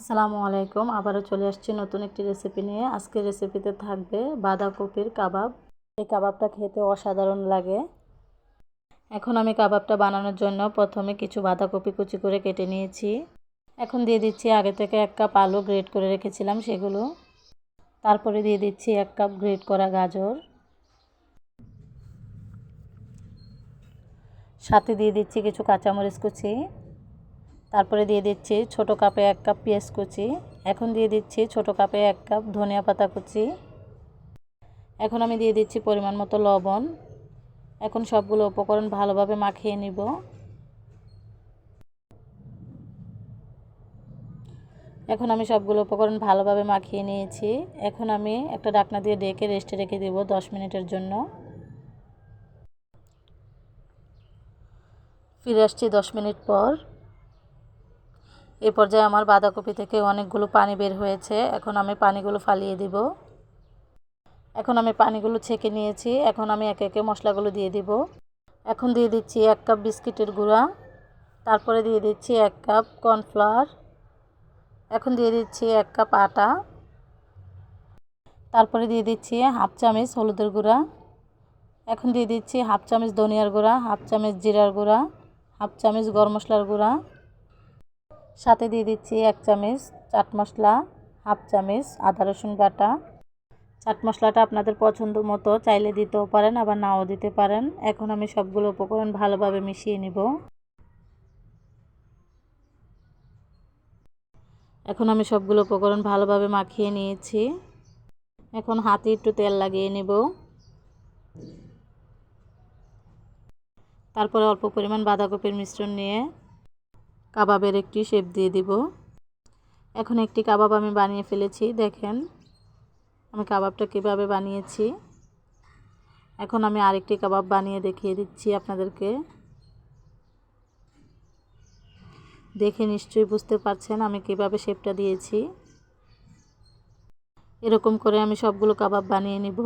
আসসালামু আলাইকুম। আবারও চলে আসছি নতুন একটি রেসিপি নিয়ে। আজকের রেসিপিতে থাকবে বাঁধাকপির কাবাব। এই কাবাবটা খেতে অসাধারণ লাগে। এখন আমি কাবাবটা বানানোর জন্য প্রথমে কিছু বাঁধাকপি কুচি করে কেটে নিয়েছি। এখন দিয়ে দিচ্ছি আগে থেকে এক কাপ আলু গ্রেট করে রেখেছিলাম সেগুলো। তারপরে দিয়ে দিচ্ছি এক কাপ গ্রেট করা গাজর। সাথে দিয়ে দিচ্ছি কিছু কাঁচামরিচ কুচি। তারপরে দিয়ে দিচ্ছি ছোট কাপে এক কাপ পেঁয়াজ কুচি। এখন দিয়ে দিচ্ছি ছোট কাপে এক কাপ ধনিয়া পাতা কুচি। এখন আমি দিয়ে দিচ্ছি পরিমাণ মতো লবণ। এখন সবগুলো উপকরণ ভালোভাবে মাখিয়ে নিব। এখন আমি সবগুলো উপকরণ ভালোভাবে মাখিয়ে নিয়েছি। এখন আমি একটা ডাকনা দিয়ে ডেকে রেস্টে রেখে দেব দশ মিনিটের জন্য। ফিরে আসছি দশ মিনিট পর। এ পর্যায়ে আমার বাঁধাকপি থেকে অনেকগুলো পানি বের হয়েছে। এখন আমি পানিগুলো ফালিয়ে দিব। এখন আমি পানিগুলো ছেঁকে নিয়েছি। এখন আমি একে একে মশলাগুলো দিয়ে দিব। এখন দিয়ে দিচ্ছি এক কাপ বিস্কিটের গুঁড়া। তারপরে দিয়ে দিচ্ছি এক কাপ কর্নফ্লাওয়ার। এখন দিয়ে দিচ্ছি এক কাপ আটা। তারপরে দিয়ে দিচ্ছি হাফ চামচ হলুদের গুঁড়া। এখন দিয়ে দিচ্ছি হাফ চামচ ধনিয়ার গুঁড়া, হাফ চামচ জিরার গুঁড়া, হাফ চামচ গরম মশলার গুঁড়া। সাথে দিয়ে দিচ্ছি এক চামচ চাট মশলা, হাফ চামচ আদা রসুন বাটা। চাট মশলাটা আপনাদের পছন্দ মতো চাইলে দিতেও পারেন, আবার নাও দিতে পারেন। এখন আমি সবগুলো উপকরণ ভালোভাবে মিশিয়ে নিব। এখন আমি সবগুলো উপকরণ ভালোভাবে মাখিয়ে নিয়েছি। এখন হাতে একটু তেল লাগিয়ে নেব। তারপরে অল্প পরিমাণ বাঁধাকপির মিশ্রণ নিয়ে কাবাবের একটি শেপ দিয়ে দিব। এখন একটি কাবাব আমি বানিয়ে ফেলেছি, দেখেন। আমি কাবাবটা কীভাবে বানিয়েছি। এখন আমি আরেকটি কাবাব বানিয়ে দেখিয়ে দিচ্ছি আপনাদেরকে। দেখে নিশ্চয়ই বুঝতে পারছেন আমি কীভাবে শেপটা দিয়েছি। এরকম করে আমি সবগুলো কাবাব বানিয়ে নিব।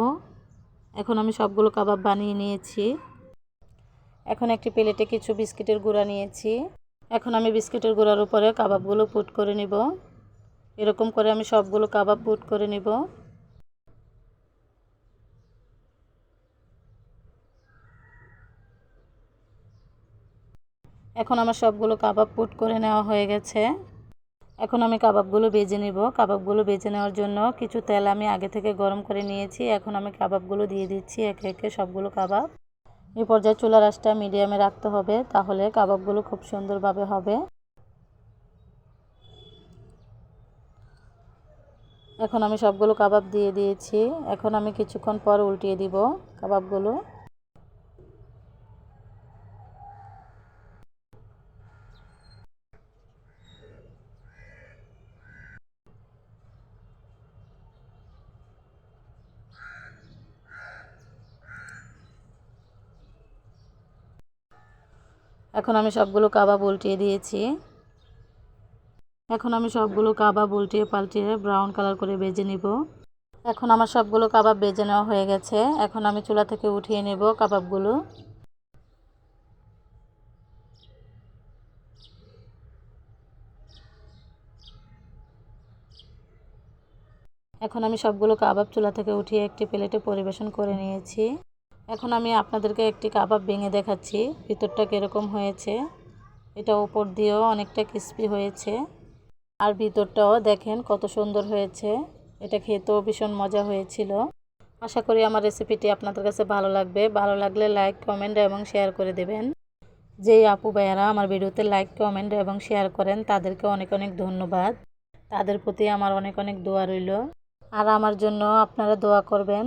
এখন আমি সবগুলো কাবাব বানিয়ে নিয়েছি। এখন একটি প্লেটে কিছু বিস্কিটের গুঁড়া নিয়েছি। এখন আমি বিস্কিটের গুঁড়ার উপরে কাবাবগুলো পুট করে নিব। এরকম করে আমি সবগুলো কাবাব পুট করে নিব। এখন আমার সবগুলো কাবাব পুট করে নেওয়া হয়ে গেছে। এখন আমি কাবাবগুলো বেজে নিব। কাবাবগুলো বেজে নেওয়ার জন্য কিছু তেল আমি আগে থেকে গরম করে নিয়েছি। এখন আমি কাবাবগুলো দিয়ে দিচ্ছি একে একে সবগুলো কাবাব। এই পর্যায়ে চুলার রাসটা মিডিয়ামে রাখতে হবে, তাহলে কাবাবগুলো খুব সুন্দরভাবে হবে। এখন আমি সবগুলো কাবাব দিয়ে দিয়েছি। এখন আমি কিছুক্ষণ পর উল্টিয়ে দিব কাবাবগুলো। এখন আমি সবগুলো কাবাব উল্টিয়ে দিয়েছি। এখন আমি সবগুলো কাবাব উল্টিয়ে পাল্টিয়ে ব্রাউন কালার করে বেজে নিব। এখন আমার সবগুলো কাবাব বেজে নেওয়া হয়ে গেছে। এখন আমি চুলা থেকে উঠিয়ে নেব কাবাবগুলো। এখন আমি সবগুলো কাবাব চুলা থেকে উঠিয়ে একটি প্লেটে পরিবেশন করে নিয়েছি। এখন আমি আপনাদেরকে একটি কাবাব ভেঙে দেখাচ্ছি। ভিতরটা কীরকম হয়েছে, এটা উপর দিয়েও অনেকটা ক্রিস্পি হয়েছে। আর ভিতরটাও দেখেন কত সুন্দর হয়েছে, এটা খেতেও ভীষণ মজা হয়েছিল। আশা করি আমার রেসিপিটি আপনাদের কাছে ভালো লাগবে। ভালো লাগলে লাইক কমেন্ট এবং শেয়ার করে দেবেন। যেই আপু ভাইয়ারা আমার ভিডিওতে লাইক কমেন্ট এবং শেয়ার করেন, তাদেরকে অনেক অনেক ধন্যবাদ। তাদের প্রতি আমার অনেক অনেক দোয়া রইল। আর আমার জন্য আপনারা দোয়া করবেন।